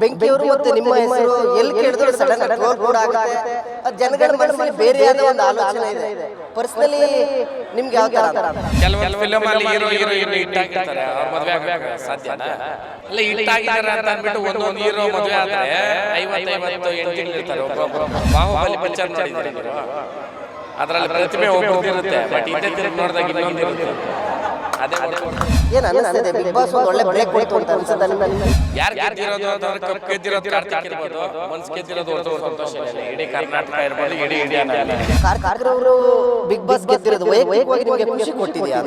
ಬೆಂಕಿಯವರು ಮತ್ತೆ ನಿಮ್ಮ ಹೆಸರು ಎಲ್ಲಿ ಕೇಳಿದ್ರು ಸಡನ್ ಟ್ರೋಲ್ ಕೂಡ ಆಗುತ್ತೆ. ಅದ್ ಜನಗಳ ಮನಸ್ಸಲ್ಲಿ ಬೇರೆಯಾದ ಒಂದು ಆಲೋಚನೆ ಇದೆ. ಪರ್ಸನಲಿ ನಿಮ್ಗೆ ಯಾವ ತರ ಕೆಲವೊಂದು ಫಿಲಮ್ ಅಲ್ಲಿ ಹೀರೋ ಹೀರೋಯಿನ್ ಹಿಟ್ ಆಗಿರ್ತಾರೆ ಅವ್ರ ಮದ್ವೆ ಆಗಕ್ಕೆ ಸಾಧ್ಯನಾ? ಅಲ್ಲ ಹಿಟ್ ಆಗಿದ್ದಾರೆ ಅಂತ ಅಂದ್ಬಿಟ್ಟು ಒಂದೊಂದು ಹೀರೋ ಮದ್ವೆ ಆದ್ರೆ ಐವತ್ತೈವತ್ತು ಎಂಟು ಇರ್ತಾರೆ ಬಾಹುಬಲಿ ಪಿಕ್ಚರ್ ಅದರಲ್ಲಿ ಪ್ರತಿಮೆ ಇರುತ್ತೆ. ಬಟ್ ಹಿಂದೆ ತಿರುಗಿ ನೋಡಿದಾಗ ಇನ್ನೊಂದು ಇರುತ್ತೆ. ಏನ್ ಅನಿಸ್ತದೆ? ಬಿಗ್ ಬಾಸ್ ಒಂದು ಒಳ್ಳೆ ಬ್ರೇಕ್ ಕೊಡ್ತು ಅಂತ ಅನ್ಸುತ್ತೆ ನಿಮ್ಗೆ? ಯಾರು ಗೆದ್ದಿರೋದು ಅಂತಂದ್ರೆ ಕಪ್ ಗೆದ್ದಿರೋದು ಕಾರ್ತಿಕ್ ಇರ್ಬೋದು ಮನ್ಸ್ ಗೆದ್ದಿರೋದು ಹೊರತು ಸಂತೋಷ ಇಲ್ಲ ಇಡೀ ಕರ್ನಾಟಕ ಇರ್ಬೋದು ಇಡೀ ಇಂಡಿಯಾನಲ್ಲಿ ಕಾರ್ತಿಕ್ರವರು ಬಿಗ್ ಬಾಸ್ ಗೆದ್ದಿರೋದು ವೈಯಕ್ತಿಕವಾಗಿ ನಿಮಗೆ ಖುಷಿ ಕೊಟ್ಟಿದ್ಯಾ?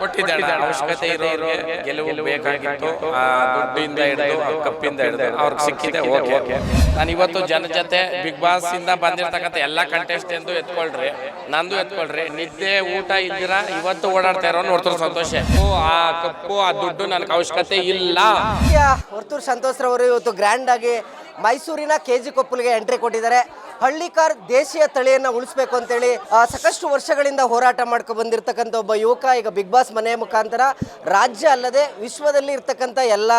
ಕೊಟ್ಟಿದ್ದಾಳೆ ಅವಶ್ಯಕತೆ ಇರೋರಿಗೆ ಗೆಲುವು ಬೇಕಾಗಿತ್ತು. ಆ ದುಡ್ಡಿಂದ ಹಿಡಿದು ಆ ಕಪ್ಪಿಂದ ಹಿಡಿದು ಅವ್ರಿಗೆ ಸಿಕ್ಕಿದೆ ಓಕೆ ನಾನು ಇವತ್ತು ಜನ ಜೊತೆ ಬಿಗ್ ಬಾಸ್ ಇಂದ ಬಂದಿರತಕ್ಕಂಥ ಎಲ್ಲ ಕಂಟೆಸ್ಟೆಂದು ಎತ್ಕೊಳ್ರಿ. ನಂದು ಎತ್ಕೊಳ್ರಿ. ನಿದ್ದೆ ಊಟ ಇದ್ದೀರಾ ಇವತ್ತು ಓಡಾಡ್ತಾ ಇರೋ ನೋಡ್ತಾರೆ ಸಂತೋಷ ಓ, ಆ ಕಪ್ಪು ಆ ದುಡ್ಡು ನನಗೆ ಅವಶ್ಯಕತೆ ಇಲ್ಲ. ಹೊರತೂರು ಸಂತೋಷ್ ರವರು ಇವತ್ತು ಗ್ರ್ಯಾಂಡ್ ಆಗಿ ಮೈಸೂರಿನ ಕೆ ಜಿ ಕೊಪ್ಪಲ್ಗೆ ಎಂಟ್ರಿ ಕೊಟ್ಟಿದ್ದಾರೆ. ಹಳ್ಳಿಕಾರ್ ದೇಶೀಯ ತಳಿಯನ್ನು ಉಳಿಸ್ಬೇಕು ಅಂತೇಳಿ ಆ, ಸಾಕಷ್ಟು ವರ್ಷಗಳಿಂದ ಹೋರಾಟ ಮಾಡ್ಕೊಂಡು ಬಂದಿರತಕ್ಕಂತ ಒಬ್ಬ ಯುವಕ ಈಗ ಬಿಗ್ ಬಾಸ್ ಮನೆಯ ಮುಖಾಂತರ ರಾಜ್ಯ ಅಲ್ಲದೆ ವಿಶ್ವದಲ್ಲಿ ಇರ್ತಕ್ಕಂಥ ಎಲ್ಲ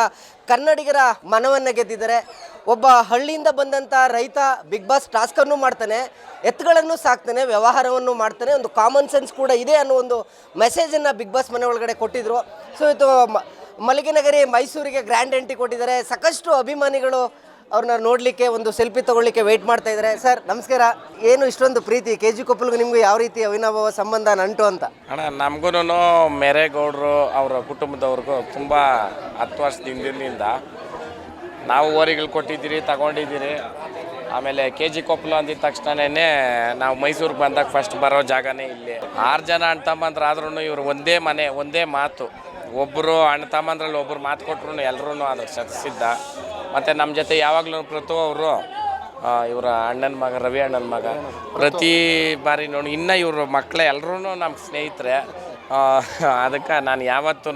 ಕನ್ನಡಿಗರ ಮನವನ್ನು ಗೆದ್ದಿದ್ದಾರೆ. ಒಬ್ಬ ಹಳ್ಳಿಯಿಂದ ಬಂದಂಥ ರೈತ ಬಿಗ್ ಬಾಸ್ ಟಾಸ್ಕನ್ನು ಮಾಡ್ತಾನೆ, ಎತ್ತುಗಳನ್ನು ಸಾಕ್ತಾನೆ, ವ್ಯವಹಾರವನ್ನು ಮಾಡ್ತಾನೆ, ಒಂದು ಕಾಮನ್ ಸೆನ್ಸ್ ಕೂಡ ಇದೆ ಅನ್ನೋ ಒಂದು ಮೆಸೇಜನ್ನು ಬಿಗ್ ಬಾಸ್ ಮನೆ ಒಳಗಡೆ ಕೊಟ್ಟಿದ್ರು. ಸೊ ಇದು ಮ- ಮಲಗಿನಗರಿ ಮೈಸೂರಿಗೆ ಗ್ರ್ಯಾಂಡ್ ಎಂಟ್ರಿ ಕೊಟ್ಟಿದ್ದಾರೆ. ಸಾಕಷ್ಟು ಅಭಿಮಾನಿಗಳು ಅವ್ರನ್ನ ನೋಡಲಿಕ್ಕೆ, ಒಂದು ಸೆಲ್ಫಿ ತಗೊಳ್ಳಿಕ್ಕೆ ವೆಯ್ಟ್ ಮಾಡ್ತಾ ಇದ್ದಾರೆ. ಸರ್ ನಮಸ್ಕಾರ. ಏನು ಇಷ್ಟೊಂದು ಪ್ರೀತಿ? ಕೆ ಜಿ ಕೊಪ್ಪಲ್ಗೂ ನಿಮ್ಗೆ ಯಾವ ರೀತಿ ಅವಿನಾಭಾವ ಸಂಬಂಧ, ನಂಟು ಅಂತ? ಅಣ್ಣ ನಮಗೂ ಮೇರೇಗೌಡರು ಅವರ ಕುಟುಂಬದವ್ರಿಗೂ ತುಂಬ ಹತ್ತು ವರ್ಷದ ನಾವು ಓರಿಗಳು ಕೊಟ್ಟಿದ್ದೀರಿ, ತಗೊಂಡಿದ್ದೀರಿ. ಆಮೇಲೆ ಕೆ ಜಿ ಕೊಪ್ಪಲು ಅಂದಿದ ತಕ್ಷಣನೇ ನಾವು ಮೈಸೂರಿಗೆ ಬಂದಾಗ ಫಸ್ಟ್ ಬರೋ ಜಾಗನೇ ಇಲ್ಲಿ. ಆರು ಜನ ಅಣ್ಣ ತಮ್ಮಂದ್ರ ಆದ್ರೂ ಇವರು ಒಂದೇ ಮನೆ, ಒಂದೇ ಮಾತು. ಒಬ್ಬರು ಅಣ್ಣ ತಮ್ಮಂದ್ರಲ್ಲಿ ಒಬ್ಬರು ಮಾತು ಕೊಟ್ಟರು ಎಲ್ಲರೂ ಅದು ಸತ್ಸಿದ್ದ ಮತ್ತು ನಮ್ಮ ಜೊತೆ ಯಾವಾಗಲೂ ಪ್ರತು ಅವರು ಇವರ ಅಣ್ಣನ ಮಗ, ರವಿ ಅಣ್ಣನ ಮಗ. ಪ್ರತಿ ಬಾರಿ ನೋಡಿ, ಇನ್ನು ಇವರು ಮಕ್ಕಳೇ ಎಲ್ಲರೂ ನಮ್ಮ ಸ್ನೇಹಿತರೆ. ಅದಕ್ಕೆ ನಾನು ಯಾವತ್ತೂ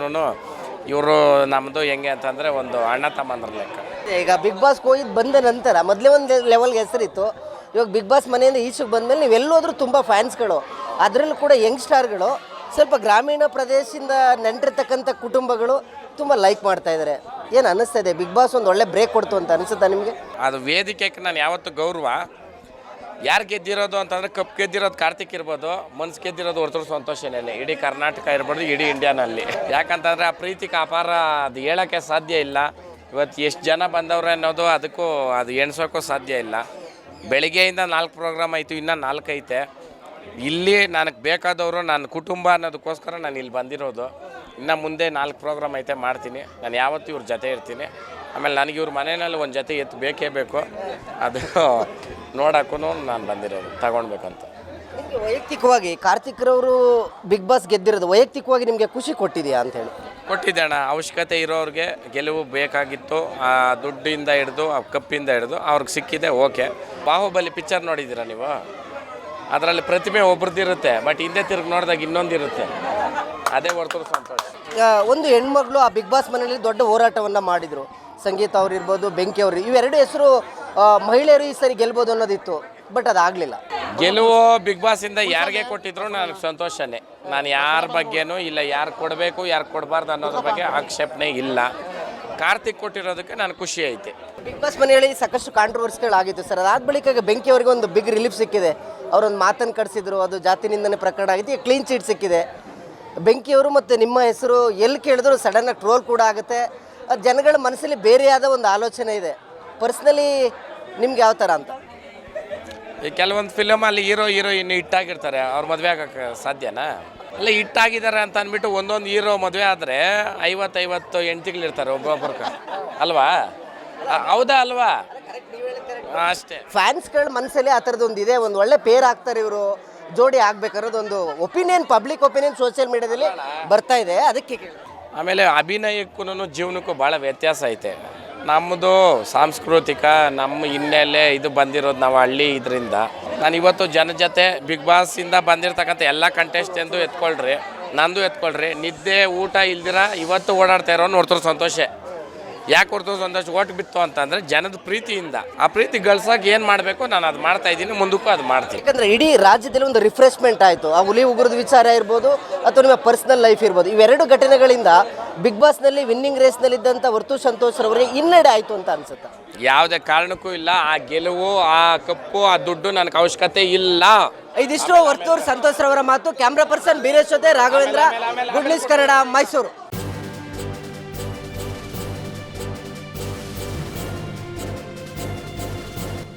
ಇವರು ನಮ್ಮದು ಹೆಂಗೆ ಅಂತಂದರೆ ಒಂದು ಅಣ್ಣ ತಮ್ಮಂದ್ರ ಲೆಕ್ಕ. ಈಗ ಬಿಗ್ ಬಾಸ್ ಹೋಗಿದ್ದು ಬಂದ ನಂತರ ಮೊದಲೇ ಒಂದು ಲೆವೆಲ್ಗೆ ಹೆಸರಿತ್ತು. ಇವಾಗ ಬಿಗ್ ಬಾಸ್ ಮನೆಯಿಂದ ಈಚೆಗೆ ಬಂದಮೇಲೆ ನೀವು ಎಲ್ಲೋದ್ರೂ ತುಂಬ ಫ್ಯಾನ್ಸ್ಗಳು ಅದರಲ್ಲೂ ಕೂಡ ಯಂಗ್ ಸ್ಟಾರ್ಗಳು ಸ್ವಲ್ಪ ಗ್ರಾಮೀಣ ಪ್ರದೇಶದಿಂದ ನೆಂಟಿರ್ತಕ್ಕಂಥ ಕುಟುಂಬಗಳು ತುಂಬ ಲೈಕ್ ಮಾಡ್ತಾ ಇದ್ದಾರೆ ಏನು ಅನ್ನಿಸ್ತಾ ಇದೆ? ಬಿಗ್ ಬಾಸ್ ಒಂದು ಒಳ್ಳೆ ಬ್ರೇಕ್ ಕೊಡ್ತು ಅಂತ ಅನಿಸುತ್ತಾ ನಿಮಗೆ? ಅದು ವೇದಿಕೆಗೆ ನಾನು ಯಾವತ್ತೂ ಗೌರವ. ಯಾರು ಗೆದ್ದಿರೋದು ಅಂತಂದರೆ ಕಪ್ ಗೆದ್ದಿರೋದು ಕಾರ್ತಿಕ್ ಇರ್ಬೋದು, ಮನ್ಸು ಗೆದ್ದಿರೋದು ಹೊರತು ಸಂತೋಷನೇ ಇಡೀ ಕರ್ನಾಟಕ ಇರ್ಬೋದು, ಇಡೀ ಇಂಡಿಯಾನಲ್ಲಿ. ಯಾಕಂತಂದರೆ ಆ ಪ್ರೀತಿಗೆ ಅಪಾರ ಅದು ಹೇಳೋಕ್ಕೆ ಸಾಧ್ಯ ಇಲ್ಲ. ಇವತ್ತು ಎಷ್ಟು ಜನ ಬಂದವ್ರೆ ಅನ್ನೋದು ಅದಕ್ಕೂ ಅದು ಎಣ್ಸೋಕ್ಕೂ ಸಾಧ್ಯ ಇಲ್ಲ. ಬೆಳಿಗ್ಗೆಯಿಂದ ನಾಲ್ಕು ಪ್ರೋಗ್ರಾಮ್ ಆಯಿತು ಇನ್ನೂ ನಾಲ್ಕು ಐತೆ. ಇಲ್ಲಿ ನನಗೆ ಬೇಕಾದವರು, ನನ್ನ ಕುಟುಂಬ ಅನ್ನೋದಕ್ಕೋಸ್ಕರ ನಾನು ಇಲ್ಲಿ ಬಂದಿರೋದು. ಇನ್ನು ಮುಂದೆ ನಾಲ್ಕು ಪ್ರೋಗ್ರಾಮ್ ಐತೆ ಮಾಡ್ತೀನಿ. ನಾನು ಯಾವತ್ತೂ ಇವ್ರ ಜೊತೆ ಇರ್ತೀನಿ. ಆಮೇಲೆ ನನಗೆ ಇವ್ರ ಮನೆಯಲ್ಲಿ ಒಂದು ಜೊತೆ ಎತ್ತು ಬೇಕೇ ಬೇಕು. ಅದು ನೋಡೋಕ್ಕೂ ನಾನು ಬಂದಿರೋದು ತಗೊಳ್ಬೇಕಂತ ನಿಮಗೆ ವೈಯಕ್ತಿಕವಾಗಿ ಕಾರ್ತಿಕ್ರವರು ಬಿಗ್ ಬಾಸ್ ಗೆದ್ದಿರೋದು ವೈಯಕ್ತಿಕವಾಗಿ ನಿಮಗೆ ಖುಷಿ ಕೊಟ್ಟಿದೆಯಾ ಅಂತ ಹೇಳಿ? ಕೊಟ್ಟಿದ್ದೆ ಅಣ್ಣ. ಅವಶ್ಯಕತೆ ಇರೋರಿಗೆ ಗೆಲುವು ಬೇಕಾಗಿತ್ತು. ಆ ದುಡ್ಡಿಂದ ಹಿಡಿದು ಆ ಕಪ್ಪಿಂದ ಹಿಡಿದು ಅವ್ರಿಗೆ ಸಿಕ್ಕಿದೆ ಓಕೆ. ಬಾಹುಬಲಿ ಪಿಕ್ಚರ್ ನೋಡಿದ್ದೀರಾ ನೀವು? ಅದರಲ್ಲಿ ಪ್ರತಿಮೆ ಒಬ್ರದ್ದಿರುತ್ತೆ ಬಟ್ ಹಿಂದೆ ತಿರುಗಿ ನೋಡಿದಾಗ ಇನ್ನೊಂದು ಇರುತ್ತೆ ಅದೇ ಹೊರತು ಸಂತೋಷ. ಒಂದು ಹೆಣ್ಮಗಳು ಆ ಬಿಗ್ ಬಾಸ್ ಮನೆಯಲ್ಲಿ ದೊಡ್ಡ ಹೋರಾಟವನ್ನು ಮಾಡಿದರು. ಸಂಗೀತ ಅವ್ರು ಇರ್ಬೋದು ಬೆಂಕಿ ಅವರು ಇವೆರಡು ಹೆಸರು ಮಹಿಳೆಯರು ಈ ಸರಿ ಗೆಲ್ಬೋದು ಅನ್ನೋದಿತ್ತು ಬಟ್ ಅದಾಗಲಿಲ್ಲ ಗೆಲುವು ಬಿಗ್ ಬಾಸ್ ಇಂದ ಯಾರಿಗೆ ಕೊಟ್ಟಿದ್ರು ನನಗೆ ಸಂತೋಷನೇ. ನಾನು ಯಾರ ಬಗ್ಗೆನೂ ಇಲ್ಲ ಯಾರು ಕೊಡಬೇಕು ಯಾರು ಕೊಡಬಾರ್ದು ಅನ್ನೋದ್ರ ಬಗ್ಗೆ ಆಕ್ಷೇಪಣೆ ಇಲ್ಲ. ಕಾರ್ತಿಕ್ ಕೊಟ್ಟಿರೋದಕ್ಕೆ ನಾನು ಖುಷಿ ಐತೆ. ಬಿಗ್ ಬಾಸ್ ಮನೆಯಲ್ಲಿ ಸಾಕಷ್ಟು ಕಾಂಟ್ರವರ್ಸ್ಗಳಾಗಿತ್ತು ಸರ್. ಅದಾದ ಬಳಿಕ ಬೆಂಕಿ ಅವರಿಗೆ ಒಂದು ಬಿಗ್ ರಿಲೀಫ್ ಸಿಕ್ಕಿದೆ. ಅವರೊಂದು ಮಾತನ್ನು ಕಡಿಸಿದ್ರು ಅದು ಜಾತಿ ನಿಂದನೆ ಪ್ರಕರಣ ಆಗಿತ್ತು ಈಗ ಕ್ಲೀನ್ ಚೀಟ್ ಸಿಕ್ಕಿದೆ. ಬೆಂಕಿಯವರು ಮತ್ತು ನಿಮ್ಮ ಹೆಸರು ಎಲ್ಲಿ ಕೇಳಿದ್ರು ಸಡನ್ನಾಗಿ ಟ್ರೋಲ್ ಕೂಡ ಆಗುತ್ತೆ. ಜನಗಳ ಮನಸ್ಸಲ್ಲಿ ಬೇರೆಯಾದ ಒಂದು ಆಲೋಚನೆ ಇದೆ. ಪರ್ಸ್ನಲಿ ನಿಮ್ಗೆ ಯಾವ ಥರ ಅಂತ? ಈ ಕೆಲವೊಂದು ಫಿಲಮಲ್ಲಿ ಹೀರೋ ಹೀರೋಯಿನ್ ಹಿಟ್ಟಾಗಿರ್ತಾರೆ ಅವ್ರ ಮದುವೆ ಆಗಕ್ಕೆ ಸಾಧ್ಯನಾ? ಅಲ್ಲ ಹಿಟ್ಟಾಗಿದ್ದಾರೆ ಅಂತ ಅಂದ್ಬಿಟ್ಟು ಒಂದೊಂದು ಹೀರೋ ಮದುವೆ ಆದರೆ ಐವತ್ತೈವತ್ತು ಹೆಂಡ್ತಿಗಳಿರ್ತಾರೆ ಒಬ್ಬೊಬ್ರಿಗೆ ಅಲ್ವಾ? ಹೌದಾ ಅಲ್ವಾ? ಅಷ್ಟೇ. ಫ್ಯಾನ್ಸ್ಗಳ ಮನಸ್ಸಲ್ಲಿ ಆ ಥರದ್ದು ಒಂದು ಇದೆ ಒಂದು ಒಳ್ಳೆ ಪೇರ್ ಆಗ್ತಾರೆ ಇವರು. ಜೋಡಿ ಆಗ್ಬೇಕಾರೋದು ಒಂದು ಒಪಿನಿಯನ್ ಪಬ್ಲಿಕ್ ಒಪಿನಿಯನ್ ಸೋಷಿಯಲ್ ಮೀಡಿಯಾದಲ್ಲಿ ಬರ್ತಾ ಇದೆ. ಅದಕ್ಕೆ ಕೇಳಿದೆ. ಆಮೇಲೆ ಅಭಿನಯಕ್ಕೂ ಜೀವನಕ್ಕೂ ಭಾಳ ವ್ಯತ್ಯಾಸ ಐತೆ. ನಮ್ಮದು ಸಾಂಸ್ಕೃತಿಕ, ನಮ್ಮ ಹಿನ್ನೆಲೆ ಇದು ಬಂದಿರೋದು ನಾವು ಹಳ್ಳಿ ಇದರಿಂದ. ನಾನು ಇವತ್ತು ಜನ ಜೊತೆ ಬಿಗ್ ಬಾಸಿಂದ ಬಂದಿರತಕ್ಕಂಥ ಎಲ್ಲ ಕಂಟೆಸ್ಟೆಂದು ಎತ್ಕೊಳ್ರಿ, ನಂದು ಎತ್ಕೊಳ್ರಿ, ನಿದ್ದೆ ಊಟ ಇಲ್ದಿರ ಇವತ್ತು ಓಡಾಡ್ತಾ ಇರೋ ನೋಡ್ತಾರೆ ಸಂತೋಷ. ಯಾಕೆ ಕೊಡ್ತು ಒಂದಷ್ಟು ಓಟ್ ಬಿತ್ತು ಅಂತಂದ್ರೆ ಜನದ ಪ್ರೀತಿಯಿಂದ. ಆ ಪ್ರೀತಿ ಗಳಿಸೋಕೆ ಏನು ಮಾಡಬೇಕು? ನಾನು ಅದು ಮಾಡ್ತಾ ಇದ್ದೀನಿ ಮುಂದಕ್ಕೂ ಅದು ಮಾಡ್ತೀನಿ. ಯಾಕಂದ್ರೆ ಇಡೀ ರಾಜ್ಯದಲ್ಲಿ ಒಂದು ರಿಫ್ರೆಶ್ಮೆಂಟ್ ಆಯಿತು. ಆ ಹುಲಿ ಉಗುರದ ವಿಚಾರ ಇರ್ಬೋದು ಅಥವಾ ನಿಮ್ಮ ಪರ್ಸನಲ್ ಲೈಫ್ ಇರ್ಬೋದು. ಇವೆರಡು ಘಟನೆಗಳಿಂದ ಬಿಗ್ ಬಾಸ್ನಲ್ಲಿ ವಿನ್ನಿಂಗ್ ರೇಸ್ನಲ್ಲಿದ್ದಂಥ ವರ್ತು ಸಂತೋಷ್ ರವರಿಗೆ ಹಿನ್ನಡೆ ಆಯಿತು ಅಂತ ಅನ್ಸುತ್ತೆ? ಯಾವುದೇ ಕಾರಣಕ್ಕೂ ಇಲ್ಲ. ಆ ಗೆಲುವು ಆ ಕಪ್ಪು ಆ ದುಡ್ಡು ನನಗೆ ಅವಶ್ಯಕತೆ ಇಲ್ಲ. ಇದಿಷ್ಟು ವರ್ತೂರ್ ಸಂತೋಷ್ ರವರ ಮಾತು. ಕ್ಯಾಮ್ರಾ ಪರ್ಸನ್ ಬೀರೇಶ್ ಜೊತೆ ರಾಘವೇಂದ್ರ ಗುಡ್ ನ್ಯೂಸ್ ಕನ್ನಡ ಮೈಸೂರು